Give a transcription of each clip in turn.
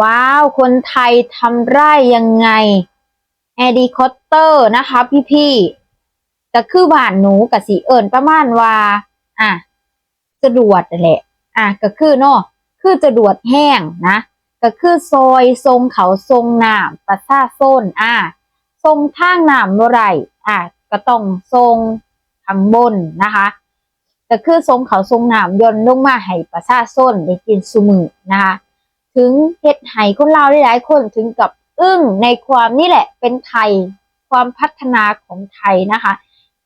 ว้าว คนไทยทำไร่ยังไงแอดีคอตเตอร์นะคะ พี่ๆก็คือบ้านหนูกับสีเอิญประมาณว่า อะจรวดแหละ อะก็คือเนาะคือจรวดแห้งนะ ก็คือซอยทรงเขาทรงน้ำประซาโซนอะทรงทางน้ำบ่ไรอะก็ต้องทรงทางบนนะคะก็คือทรงเขาทรงน้ำยนต์ลงมาให้ประชาชนได้กินซุมือนะคะ ถึงเฮ็ดให้คนลาวหลายๆคนถึงกับอึ้งในความนี่แหละเป็นไทย ความพัฒนาของไทยนะคะ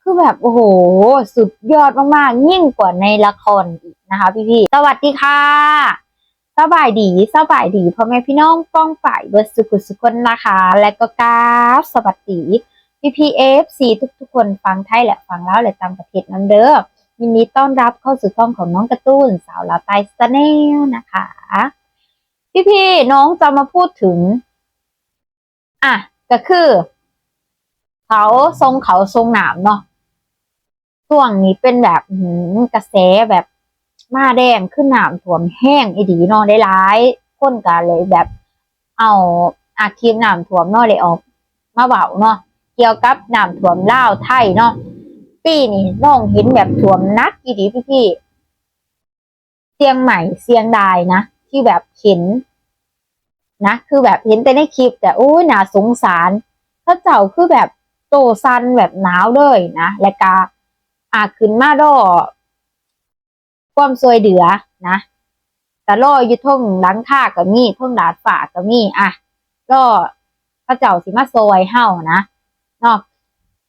คือแบบโอ้โห สุดยอดมากๆ ยิ่งกว่าในละครอีกนะคะพี่ๆสวัสดีค่ะสบายดีสบายดีพ่อแม่พี่น้องป้องฝ่ายเบิร์สุกุสุคนนะคะ และก็กราบสวัสดีพี่พีเอฟซีทุกๆคนฟังไทยและฟังแล้วและต่างประเทศนั่นเด้อยินดีต้อนรับเข้าสู่ช่องของน้องกร์ตูนสาวลาวใต้สแนลนะคะ พี่พี่ๆน้องจะมาพูดถึง อะก็คือ เขาทรงเขาทรงหนามเนาะช่วงนี้เป็นแบบหืกระแสแบบมาแดงขึ้นหนามถ่วมแห้งอีดีเนาะได้ร้ายๆคนกันเลยแบบ เอาอาคีมหนามถ่วมเนาะเลยออก มาเบาเนาะเกี่ยวกับหนามถ่วมล่าไทยเนาะปีนี่น้องเห็นแบบถ่วมนักอีดีพี่พี่ๆเสียงใหม่เสียงดายนะ ที่แบบเห็นนะคือแบบเห็นแต่ในคลิป แต่โอ้ยน่าสงสารถ้าเจ้าคือแบบโตซันแบบหนาวเลยนะและกาอาขึ้นมาดอความซวยเดือนะแต่ล่ออยู่ท่งหลังค่าก็มีท่งดาดฝ่าก็มีอะก็พระเจ้าสิมาซอยเฮานะเนาะ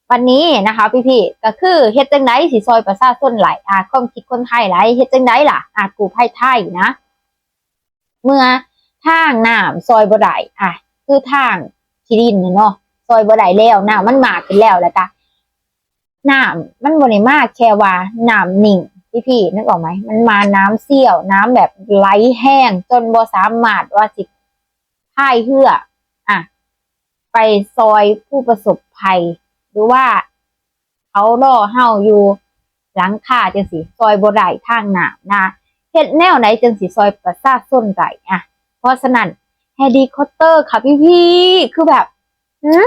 วันนี้นะคะพี่ๆก็คือเฮ็ดจังไดสิซอยประชาชนหลายอะความคิดคนไทยหลายเฮ็ดจังไดล่ะอะกูภัยไทยนะ เมื่อทางน้ำซอยบ่ได้อะ คือทางที่ดินเนาะซอยบ่ได้แล้วน้ำมันมากขึ้นแล้วแล้วก็น้ำมันบ่ได้มากแค่ว่าน้ำหนิ่งพี่ๆนึกออกไหมมันมาน้ำเสี่ยวน้ำแบบไหลแห้ง จนบ่สามารถว่าสิพายเหื่ออะไปซอยผู้ประสบภัย หรือว่าเขาล่อเฮาอยู่หลังคาจังสิซอยบ่ได้ทางหน้านะ เฮ็ดแนวไหนจังสิซอยประชาชนได้อะ เพราะฉะนั้นเฮลิคอปเตอร์ค่ะพี่พี่ๆคือแบบหืม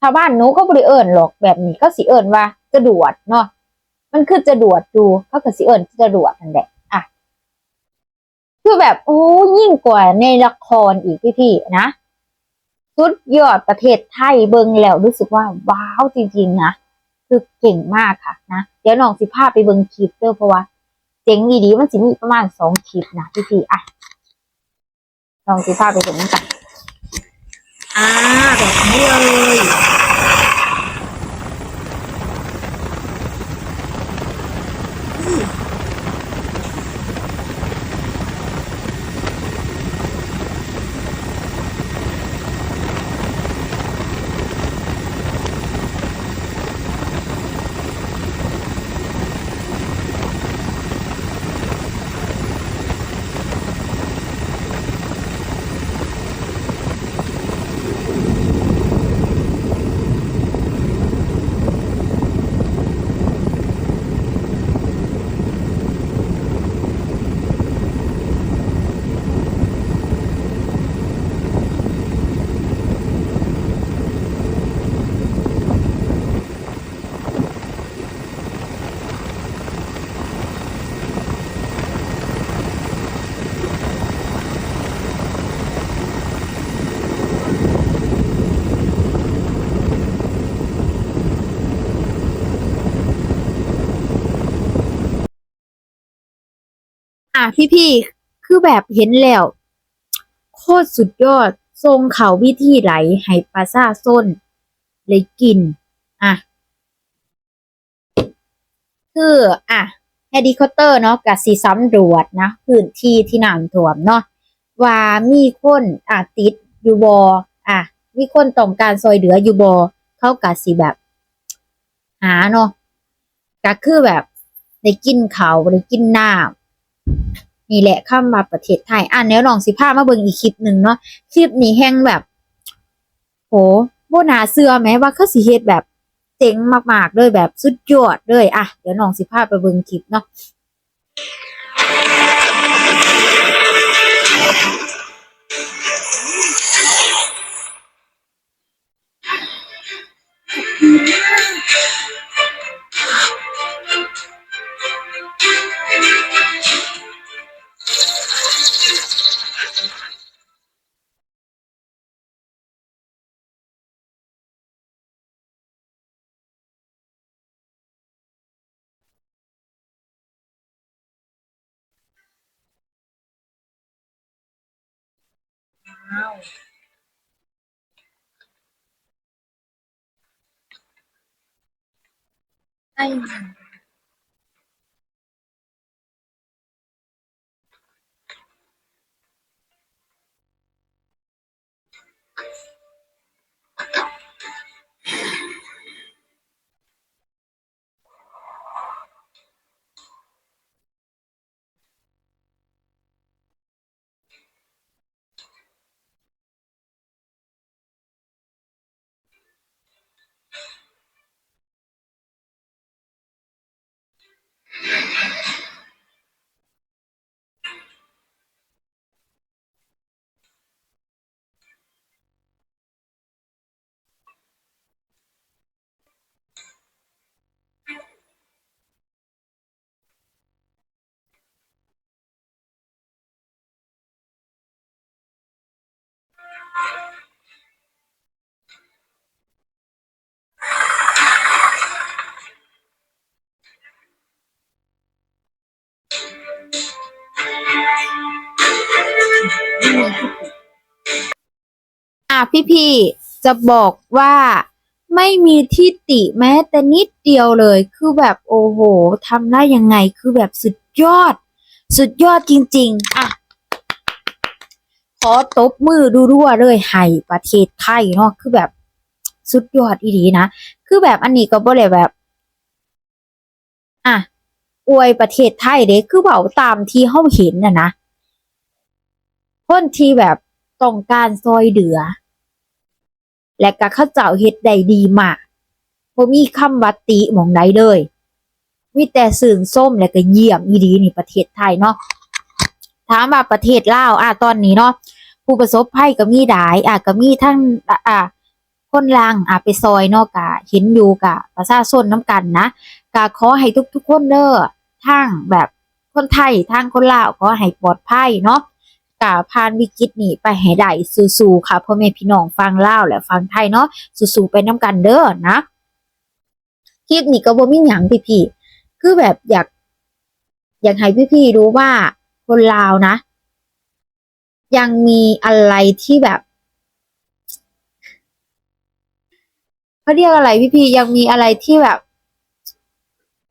ชาวบ้านหนูก็บ่ได้เอิ้นหรอกแบบนี้ก็สิเอิ้นว่าจะดวดเนาะมันคือจะดวดดูเขาก็สิเอิ้นจะดวดนั่นแหละอะคือแบบโอ้ยิ่งกว่าในละครอีกพี่พี่ๆนะสุดยอดประเทศไทยเบิงแล้วรู้สึกว่าว้าวจริงๆนะคือเก่งมากค่ะนะเดี๋ยวน้องสิพาไปเบิงคลิปเด้อเพราะว่า จ๋งดีๆมันสิมีประมาณสองคลิปนะพี่พี่ๆอะน้องสิภาไปเบิงกันอ่าแบบนี้เลย อะพี่พี่ๆคือแบบเห็นแล้ว โคตรสุดยอด ทรงเขาวิธีไหลให้ปลาซ่าส้น เลยกิน อะ คืออะเฮลิคอเตอร์เนาะกับสีสำรวจนะพื้นที่ที่น้ำท่วมเนาะว่ามีคนอะติดอยู่บออะ มีคนต้องการซอยเหลืออยู่บอเข้ากับสีแบบ หาเนาะก็คือแบบได้กินเขาวได้กินน้ำ นี่แหละเข้ามาประเทศไทยอ่านแล้วลองสิพามาเบิ่งอีกคลิปหนึ่งเนาะคลิปนี้แห้งแบบโหโบนาเสื้อไหมว่าเขาสิเฮ็ดแบบเจ๋งมากๆเลยแบบสุดยอดเลยอะเดี๋ยวน้องสิพาไปเบิ่งคลิปเนาะ อ้าวไอ้ อะพี่พี่ๆจะบอกว่าไม่มีที่ติแม้แต่นิดเดียวเลย คือแบบโอ้โหทำได้ยังไงคือแบบสุดยอด สุดยอดจริง ๆ อะ ขอตบมือดูรั่วเลยให้ประเทศไทยเนาะคือแบบสุดยอดอีดีนะ คือแบบอันนี้ก็บ่ได้แบบ อะอวยประเทศไทยเด้คือเบาตามที่เฮาเห็นน่ะนะคนที่แบบต้องการซอยเหลือ และก็เขาเจ้าเฮ็ดได้ดีมากบ่มีคำว่าติหมองใดเลยมีแต่สื่นส้มและก็เยี่ยมอีดีนี่ประเทศไทยเนาะ ถามว่าประเทศลาวอะตอนนี้เนาะผู้ประสบภัยก็มีหลายอะก็มีทั้งอะคนลางอะไปซอยเนาะกะเห็นอยู่กะประชาชนน้ำกันนะกะขอให้ทุกๆคนเด้อทั้งแบบคนไทยทั้งคนลาวขอให้ปลอดภัยเนาะกะผ่านวิกฤตนี้ไปให้ได้สู้ๆค่ะพ่อแม่พี่น้องฟังลาวและฟังไทยเนาะสู้ๆไปน้ำกันเด้อนะคลิปนี้ก็บ่มีหยังพี่ๆคือแบบอยาก อยากให้พี่ๆรู้ว่า คนลาวนะ ยังมีอะไรที่แบบเขาเรียกอะไรพี่พี่ยังมีอะไรที่แบบ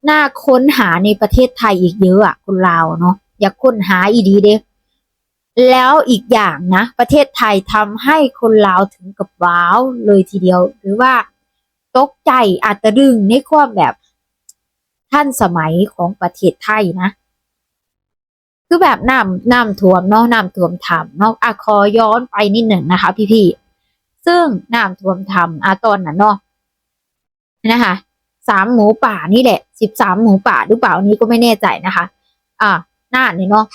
น่าค้นหาในประเทศไทยอีกเยอะอะคนลาวเนาะอยากค้นหาอีดีเด้แล้วอีกอย่างนะ ประเทศไทยทำให้คนลาวถึงกับว้าวเลยทีเดียว หรือว่าตกใจอาจจะดึงในความแบบท่านสมัยของประเทศไทยนะ คือแบบน้ำน้ำท่วมเนาะน้ำท่วมถามเนาะอะขอย้อนไปนิดหนึ่งนะคะ พี่ๆซึ่งน้ำท่วมทำอะตอนนั้นเนาะนะคะสามหมูป่านี่แหละสิบสามหมูป่าหรือเปล่านี้ก็ไม่แน่ใจนะคะ อ่าหน้านี่เนาะ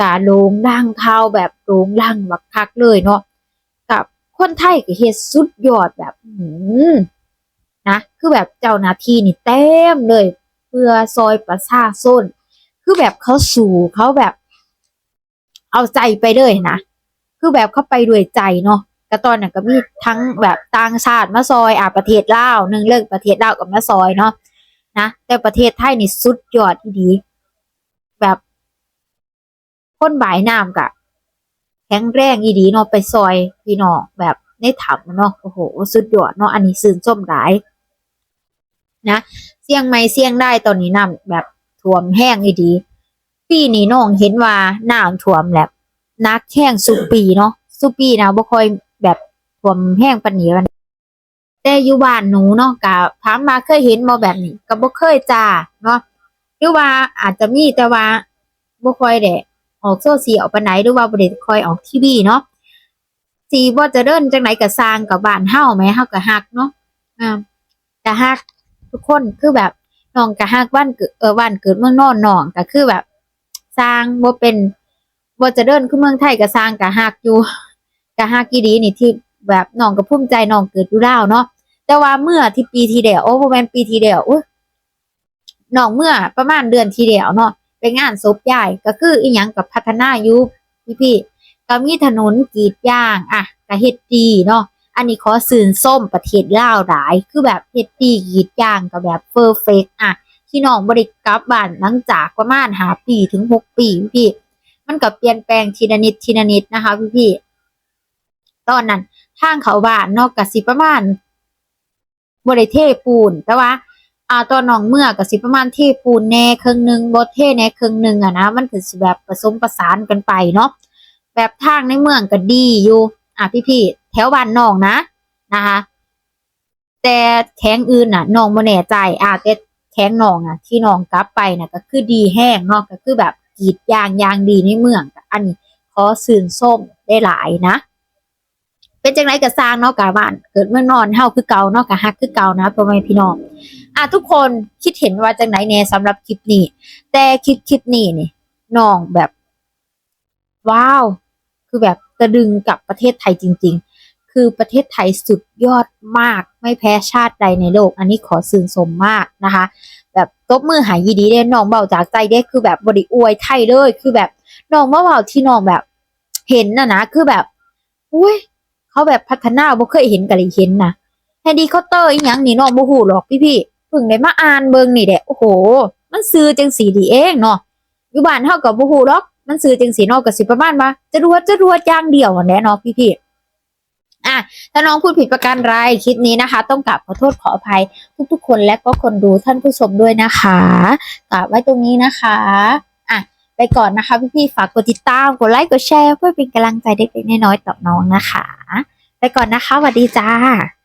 กาลงร่างข้าแบบลงร่างบักคักเลยเนาะกับคนไทยก็เฮ็ดสุดยอดแบบหืมนะ คือแบบเจ้าหน้าที่นี่เต็มเลย เพื่อซอยประชาชน คือแบบเขาสู่เขาแบบ เอาใจไปเลยนะคือแบบเขาไปด้วยใจเนาะก็ตอนนั้นก็มีทั้งแบบต่างชาติมาซอยอะประเทศลาวหนึ่งเลิกประเทศลาวกับมาซอยเนาะนะแต่ประเทศไทยนี่สุดยอดอีดี แบบคนบ่ายน้ำกะแข็งแรงอีดีเนาะไปซอยพี่น้องแบบในถ้ำเนาะโอ้โหสุดยอดเนาะอันนี้ซื่นชมหลาย นะเสียงไม่เสียงได้ตอนนี้น้ำแบบ ท่วมแห้งอีดี ปีนี้น้องเห็นว่าน้ำท่วมแบบนักแห้งสุปีเนาะสุปีนะบ่ค่อยแบบท่วมแห้งปานนี้แล้วแต่อยู่บ้านหนูเนาะก็ถามมาเคยเห็นบ่แบบนี้ก็บ่เคยจ้าเนาะหรือว่าอาจจะมีแต่ว่าบ่ค่อยได้ออกโซเชียลปานใดหรือว่าบ่ได้ค่อยออกทีวีเนาะสิบ่จะเดินจังไดก็สร้างกับบ้านเฮาแหมเฮาก็ฮักเนาะอ่าก็ฮักทุกคนคือแบบ น้องก็ฮักบ้านเกิดเออบ้านเกิดเมืองนอนน้องก็คือแบบ สร้างบ่เป็นบ่จะเดินคือเมืองไทยก็สร้างก็ฮักอยู่ก็ฮักอีดีนี่ที่แบบน้องก็ภูมิใจน้องเกิดอยู่ลาวเนาะแต่ว่าเมื่อที่ปีที่แล้วโอ้บ่แมนปีที่แล้วอุ๊ยน้องเมื่อประมาณเดือนที่แล้วเนาะไปงานศพยายก็คืออีหยังกับพัฒนาอยู่พี่ๆก็มีถนนกีดยาง อะก็เฮ็ดดีเนาะ อันนี้ขอสื่นส้มประเทศลาวหลาย คือแบบเฮ็ดดีกีดย่างก็แบบเพอร์เฟกอะที่น้องบริกลับบ้านหลังจากประมาณหาปีถึงหกปีพี่ มันก็เปลี่ยนแปลงทีละนิดทีละนิดนะคะพี่พี่ตอนนั้นทางเขาบ้านนอกกสิประมาณบริเทปูนแต่ว่าอ่าตอนน้องเมื่อกับสิประมาณเทปูนแน่ครึ่งหนึ่งบเทแน่ครึ่งหนึ่งอะนะมันคือแบบผสมประสานกันไปเนาะแบบทางในเมืองก็ดีอยู่อะพี่ๆแถวบ้านน้องนะนะคะ แต่แข้งอื่นน่ะน้องบ่แน่ใจอะแต่แข้งน้องอะ ที่น้องกลับไปน่ะก็คือดีแห้งเนาะก็คือแบบกรีดยางยางดีในเมืองอันนี้ขอสื่นส้มได้หลายนะ เป็นจังไรก็สร้างเนาะกะบ้าน เกิดเมื่อนอนเฮาคือเก่าเนาะกะฮักคือเก่านะพ่อแม่พี่น้องอะทุกคนคิดเห็นว่าจังไหนแน่สำหรับคลิปนี้ แต่คลิปคลิปนี้นี่น้องแบบ ว้าว คือแบบตะดึงกับประเทศไทยจริง ๆ คือประเทศไทยสุดยอดมาก ไม่แพ้ชาติใดในโลก อันนี้ขอสื่นชมมากนะคะ แบบตบมือหายยีดีเด้น้องเบาจากใจเด้คือแบบบริอวยไทยเลยคือแบบน้องเมื่อวาที่น้องแบบ เห็นนะนะคือแบบอุ้ยเขาแบบพัฒนาบ่เคยเห็นกันเลยเห็นนะเฮดีคอปเตอร์อีหยังนี่น้องบ่ฮู้หรอกพี่ๆเพิ่งได้มาอ่านเบิ่งนี่แหละโอ้โห มันซื้อจังสีดีเองเนาะอยู่บ้านเฮาก็บ่ฮู้หรอกมันซื้อจังสีนาะก็สิประมาณว่าจะรวดจะรวดอย่างเดียวนั่นแหละเนาะพี่ อะถ้าน้องพูดผิดประการใดคลิปนี้นะคะ ต้องกราบขอโทษขออภัยทุกๆ คนและก็คนดูท่านผู้ชมด้วยนะคะกราบไว้ตรงนี้นะคะอะไปก่อนนะคะพี่ๆฝากกดติดตามกดไลค์กดแชร์เพื่อเป็นกำลังใจเล็กๆน้อยๆต่อน้องนะคะ ไปก่อนนะคะสวัสดีจ้า